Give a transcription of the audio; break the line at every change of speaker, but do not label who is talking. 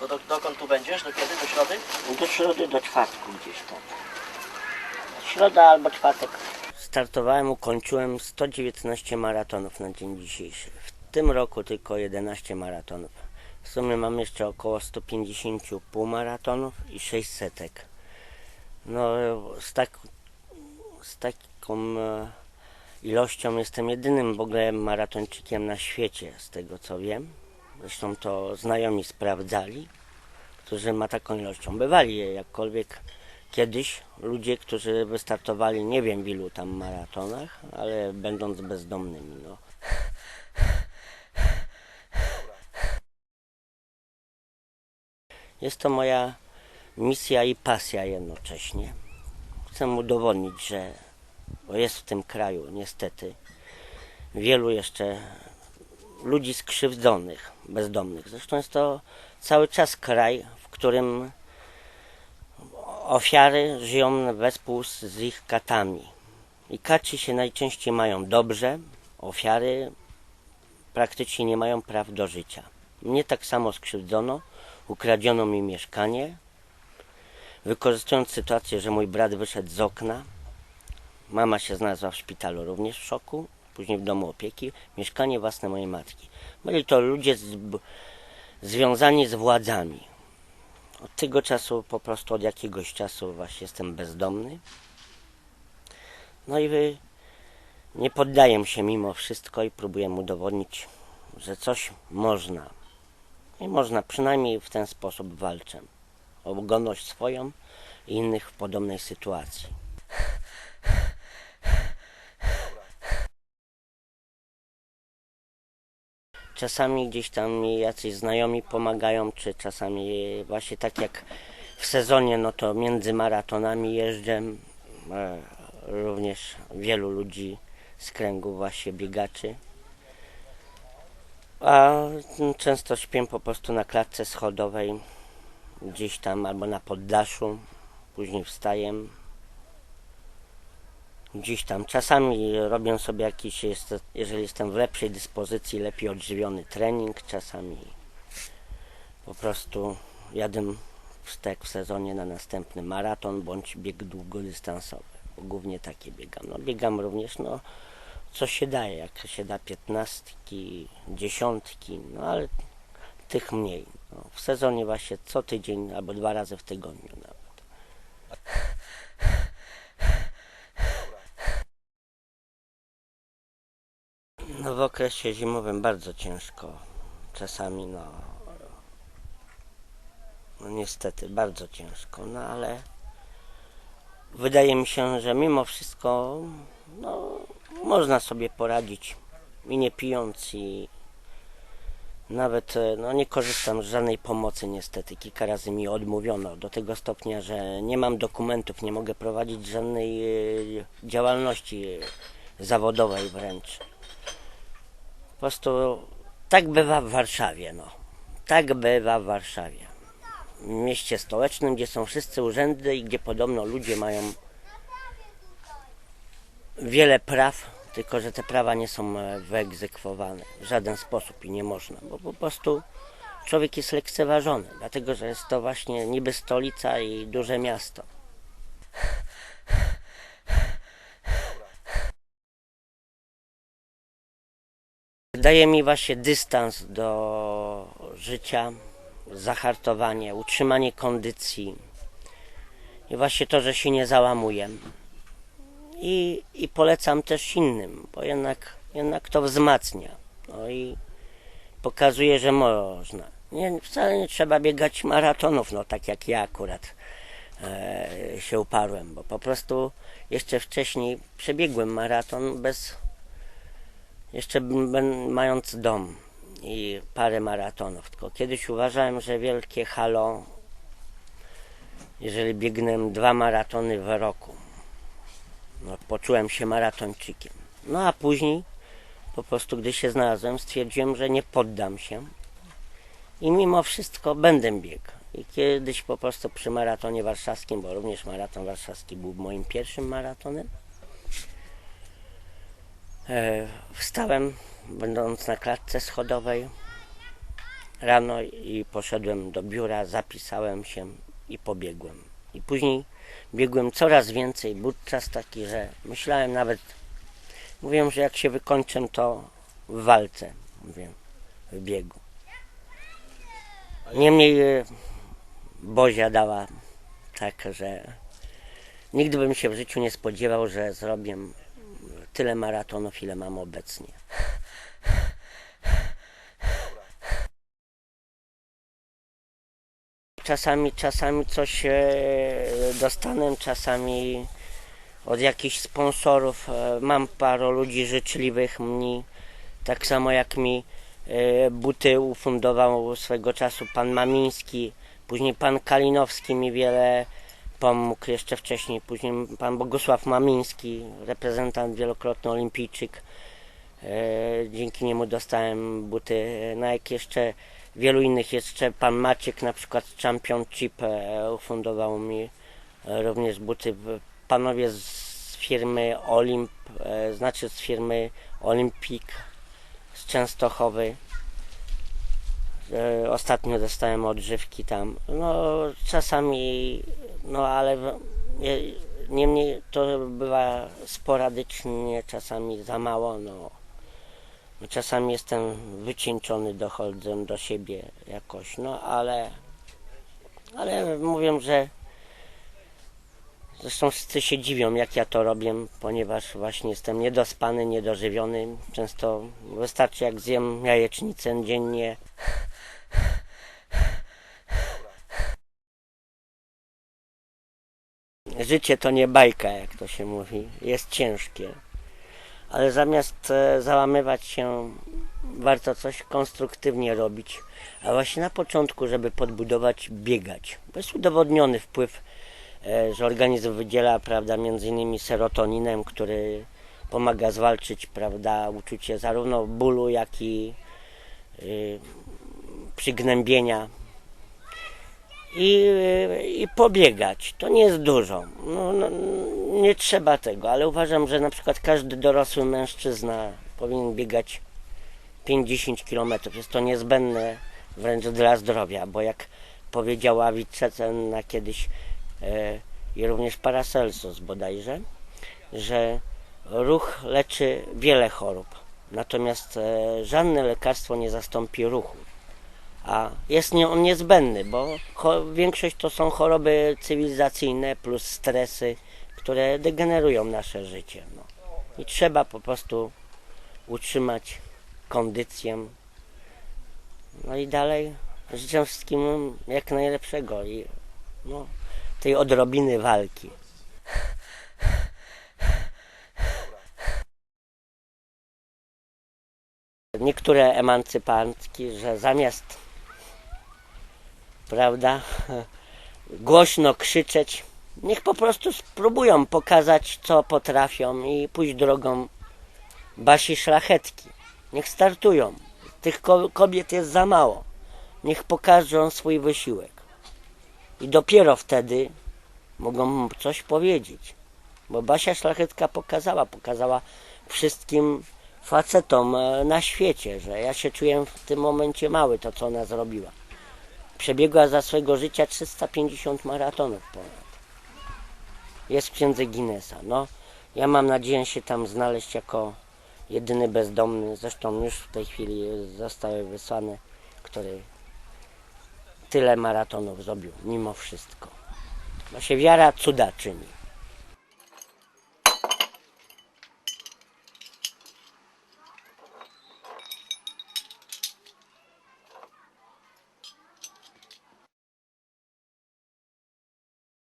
To do, dokąd tu będziesz? Do kiedy? Do środy?
Do środy, do czwartku gdzieś tam. Środa albo czwartek. Startowałem, ukończyłem 119 maratonów na dzień dzisiejszy. W tym roku tylko 11 maratonów. W sumie mam jeszcze około 150 półmaratonów i 600. No, z, tak, z taką e, ilością jestem jedynym w ogóle maratończykiem na świecie, z tego co wiem. Zresztą to znajomi sprawdzali którzy ma taką ilością. Bywali je jakkolwiek kiedyś ludzie, którzy wystartowali nie wiem w ilu tam maratonach, ale będąc bezdomnymi. No. Jest to moja misja i pasja jednocześnie. Chcę udowodnić, że jest w tym kraju niestety wielu jeszcze ludzi skrzywdzonych, bezdomnych. Zresztą jest to cały czas kraj, w którym ofiary żyją wespół z ich katami. I kaci się najczęściej mają dobrze, ofiary praktycznie nie mają praw do życia. Mnie tak samo skrzywdzono, ukradziono mi mieszkanie, wykorzystując sytuację, że mój brat wyszedł z okna, mama się znalazła w szpitalu również w szoku, później w domu opieki, mieszkanie własne mojej matki. Byli to ludzie z, związani z władzami. Od tego czasu, po prostu od jakiegoś czasu właśnie jestem bezdomny. No i wy, nie poddaję się mimo wszystko i próbuję udowodnić, że coś można. I można, przynajmniej w ten sposób walczę. O godność swoją i innych w podobnej sytuacji. Czasami gdzieś tam jacyś znajomi pomagają, czy czasami właśnie tak jak w sezonie, no to między maratonami jeżdżę. E, Również wielu ludzi z kręgu właśnie biegaczy. A często śpię po prostu na klatce schodowej, gdzieś tam albo na poddaszu. Później wstaję, gdzieś tam. Czasami robię sobie jakiś, jeżeli jestem w lepszej dyspozycji, lepiej odżywiony trening, czasami po prostu jadę w tak w sezonie na następny maraton bądź bieg długodystansowy. Głównie takie biegam. No, biegam również, no co się daje, jak się da piętnastki, dziesiątki, no ale tych mniej. No, w sezonie właśnie co tydzień albo dwa razy w tygodniu. No w okresie zimowym bardzo ciężko. Czasami no, no niestety bardzo ciężko, no ale wydaje mi się, że mimo wszystko no, można sobie poradzić i nie pijąc i nawet no, nie korzystam z żadnej pomocy niestety. Kilka razy mi odmówiono do tego stopnia, że nie mam dokumentów, nie mogę prowadzić żadnej e, działalności zawodowej wręcz. Po prostu tak bywa w Warszawie, no. Tak bywa w Warszawie. W mieście stołecznym, gdzie są wszyscy urzędy i gdzie podobno ludzie mają wiele praw, tylko że te prawa nie są e, wyegzekwowane w żaden sposób i nie można, bo po prostu człowiek jest lekceważony, dlatego że jest to właśnie niby stolica i duże miasto. Daje mi właśnie dystans do życia, zahartowanie, utrzymanie kondycji i właśnie to, że się nie załamuję. I, i polecam też innym, bo jednak, jednak to wzmacnia. No i pokazuje, że można. Nie, wcale nie trzeba biegać maratonów, no tak jak ja akurat e, się uparłem, bo po prostu jeszcze wcześniej przebiegłem maraton bez jeszcze mając dom i parę maratonów. Tylko kiedyś uważałem, że wielkie halo, jeżeli biegnę dwa maratony w roku, no, poczułem się maratończykiem. No a później, po prostu gdy się znalazłem, stwierdziłem, że nie poddam się i mimo wszystko będę biegł. I kiedyś po prostu przy maratonie warszawskim, bo również maraton warszawski był moim pierwszym maratonem, wstałem, będąc na klatce schodowej, rano i poszedłem do biura, zapisałem się i pobiegłem. I później biegłem coraz więcej. Był czas taki, że myślałem nawet, mówiłem, że jak się wykończę, to w walce, mówię, w biegu. Niemniej e, Bozia dała tak, że nigdy bym się w życiu nie spodziewał, że zrobię tyle maratonów, ile mam obecnie. Czasami, czasami coś e, dostanę, czasami od jakichś sponsorów. E, mam paru ludzi życzliwych mi, tak samo jak mi e, buty ufundował swego czasu pan Mamiński, później pan Kalinowski mi wiele pomógł jeszcze wcześniej, później pan Bogusław Mamiński, reprezentant wielokrotny olimpijczyk. E, Dzięki niemu dostałem buty Nike. Jeszcze wielu innych, jeszcze pan Maciek na przykład Championship e, ufundował mi również buty. Panowie z firmy Olimp, e, znaczy z firmy Olimpik z Częstochowy. E, Ostatnio dostałem odżywki tam. No czasami, no ale niemniej to bywa sporadycznie, czasami za mało. No. No, Czasami jestem wycieńczony, dochodzę do siebie jakoś, no ale, ale mówię, że zresztą wszyscy się dziwią, jak ja to robię, ponieważ właśnie jestem niedospany, niedożywiony. Często wystarczy, jak zjem jajecznicę dziennie. Życie to nie bajka, jak to się mówi. Jest ciężkie ale zamiast e, załamywać się, warto coś konstruktywnie robić. A właśnie na początku, żeby podbudować, biegać. Bo jest udowodniony wpływ, e, że organizm wydziela, prawda, między innymi serotoninem, który pomaga zwalczyć, prawda, uczucie zarówno bólu, jak i y, przygnębienia. I, I pobiegać. To nie jest dużo. No, no, nie trzeba tego, ale uważam, że na przykład każdy dorosły mężczyzna powinien biegać 5-10 km. Jest to niezbędne wręcz dla zdrowia, bo jak powiedziała Wicecenna kiedyś e, i również Paracelsus bodajże, że ruch leczy wiele chorób, natomiast e, żadne lekarstwo nie zastąpi ruchu. A jest on niezbędny, bo większość to są choroby cywilizacyjne plus stresy, które degenerują nasze życie. No. I trzeba po prostu utrzymać kondycję. No i dalej życzę wszystkim jak najlepszego i no, tej odrobiny walki. Niektóre emancypantki, że zamiast prawda, głośno krzyczeć, niech po prostu spróbują pokazać, co potrafią i pójść drogą Basi Szlachetki. Niech startują. Tych ko- kobiet jest za mało. Niech pokażą swój wysiłek. I dopiero wtedy mogą coś powiedzieć. Bo Basia Szlachetka pokazała, pokazała wszystkim facetom e, na świecie, że ja się czuję w tym momencie mały, to co ona zrobiła. Przebiegła za swojego życia 350 maratonów ponad. Jest w księdze Guinnessa. No, ja mam nadzieję się tam znaleźć jako jedyny bezdomny. Zresztą już w tej chwili zostały wysłane, który tyle maratonów zrobił, mimo wszystko. No się wiara cuda czyni.